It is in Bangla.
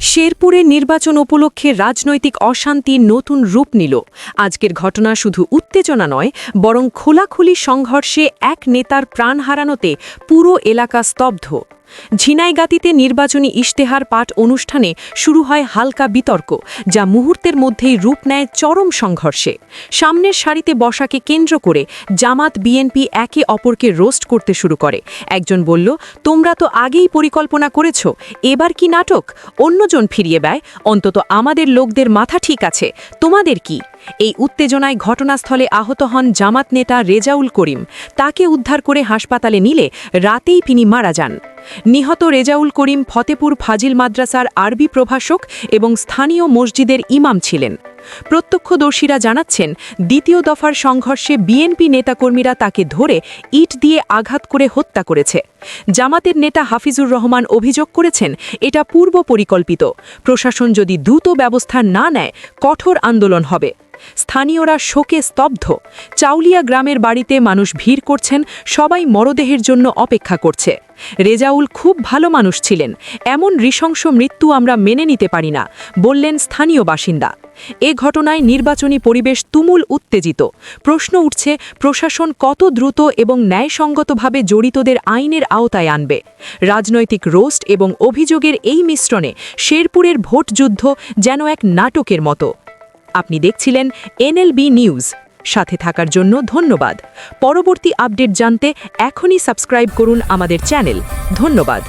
শেরপুরের নির্বাচন উপলক্ষে রাজনৈতিক অশান্তি নতুন রূপ নিল। আজকের ঘটনা শুধু উত্তেজনা নয়, বরং খোলাখুলি সংঘর্ষে এক নেতার প্রাণ হারানোতে পুরো এলাকা স্তব্ধ। ঝিনাইগাতিতে নির্বাচনী ইশতেহার পাঠ অনুষ্ঠানে শুরু হয় হালকা বিতর্ক, যা মুহূর্তের মধ্যেই রূপ নেয় চরম সংঘর্ষে। সামনের সারিতে বসাকে কেন্দ্র করে জামাত বিএনপি একে অপরকে রোস্ট করতে শুরু করে। একজন বলল, তোমরা তো আগেই পরিকল্পনা করেছ, এবার কি নাটক? অন্যজন ফিরিয়ে দেয়, অন্তত আমাদের লোকদের মাথা ঠিক আছে, তোমাদের কি? এই উত্তেজনায় ঘটনাস্থলে আহত হন জামাত নেতা রেজাউল করিম। তাকে উদ্ধার করে হাসপাতালে নিলে রাতেই তিনি মারা যান। নিহত রেজাউল করিম ফতেপুর ফাজিল মাদ্রাসার আরবি প্রভাষক এবং স্থানীয় মসজিদের ইমাম ছিলেন। প্রত্যক্ষদর্শীরা জানাচ্ছেন, দ্বিতীয় দফার সংঘর্ষে বিএনপি নেতাকর্মীরা তাকে ধরে ইট দিয়ে আঘাত করে হত্যা করেছে। জামাতের নেতা হাফিজুর রহমান অভিযোগ করেছেন, এটা পূর্ব পরিকল্পিত প্রশাসন যদি দ্রুত ব্যবস্থা না নেয়, কঠোর আন্দোলন হবে। স্থানীয়রা শোকে স্তব্ধ। চাউলিয়া গ্রামের বাড়িতে মানুষ ভিড় করছেন, সবাই মরদেহের জন্য অপেক্ষা করছে। রেজাউল খুব ভালো মানুষ ছিলেন, এমন নৃশংস মৃত্যু আমরা মেনে নিতে পারি না, বললেন স্থানীয় বাসিন্দা। এ ঘটনায় নির্বাচনী পরিবেশ তুমুল উত্তেজিত। প্রশ্ন উঠছে, প্রশাসন কত দ্রুত এবং ন্যায়সঙ্গতভাবে জড়িতদের আইনের আওতায় আনবে? রাজনৈতিক রোস্ট এবং অভিযোগের এই মিশ্রণে শেরপুরের ভোটযুদ্ধ যেন এক নাটকের মতো। আপনি দেখছিলেন এনএলবি নিউজ। সাথে থাকার জন্য ধন্যবাদ। পরবর্তী আপডেট জানতে এখনই সাবস্ক্রাইব করুন আমাদের চ্যানেল। ধন্যবাদ।